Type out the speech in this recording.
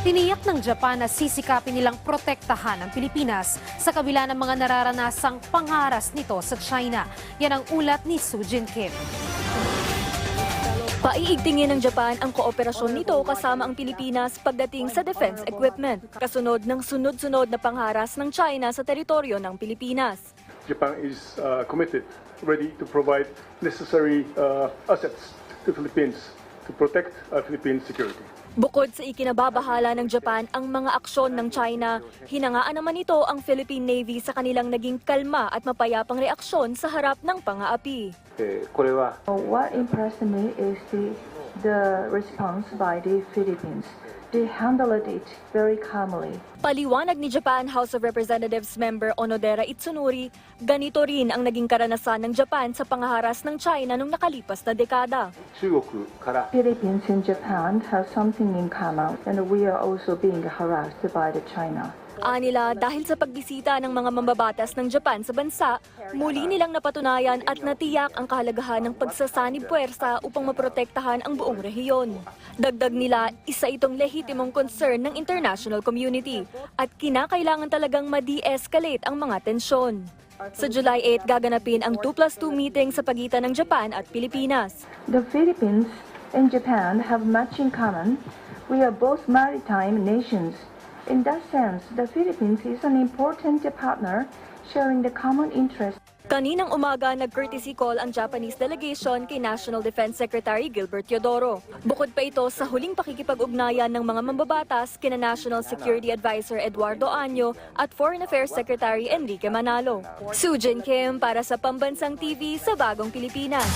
Tiniyak ng Japan na sisikapin nilang protektahan ang Pilipinas sa kabila ng mga nararanasang pangaras nito sa China. Yan ang ulat ni Su Jin Kim. Paiigtingin ng Japan ang kooperasyon nito kasama ang Pilipinas pagdating sa defense equipment, kasunod ng sunod-sunod na pangharas ng China sa teritoryo ng Pilipinas. Japan is uh, committed, ready to provide necessary uh, assets to Philippines to protect uh, Philippine security. Bukod sa ikinababahala ng Japan ang mga aksyon ng China, hinangaan naman ito ang Philippine Navy sa kanilang naging kalma at mapayapang reaksyon sa harap ng pangaapi. Eh, what impressed me is the the response by the Philippines. They handled it very calmly. Paliwanag ni Japan House of Representatives member Onodera Itsunori, ganito rin ang naging karanasan ng Japan sa pangaharas ng China nung nakalipas na dekada. Philippines and Japan have something in common and we are also being harassed by the China. Anila, dahil sa pagbisita ng mga mambabatas ng Japan sa bansa, muli nilang napatunayan at natiyak ang kahalagahan ng pagsasanib puwersa upang maprotektahan ang buong rehiyon. Dagdag nila, isa itong lehitimong concern ng international community at kinakailangan talagang ma-de-escalate ang mga tensyon. Sa July 8, gaganapin ang 2 plus 2 meeting sa pagitan ng Japan at Pilipinas. The Philippines and Japan have much in common. We are both maritime nations. In that sense, the Philippines is an important partner sharing the common interest. Kaninang umaga, nag-courtesy call ang Japanese delegation kay National Defense Secretary Gilbert Teodoro. Bukod pa ito sa huling pakikipag-ugnayan ng mga mambabatas kina National Security Advisor Eduardo Año at Foreign Affairs Secretary Enrique Manalo. Sujin Kim para sa Pambansang TV sa Bagong Pilipinas.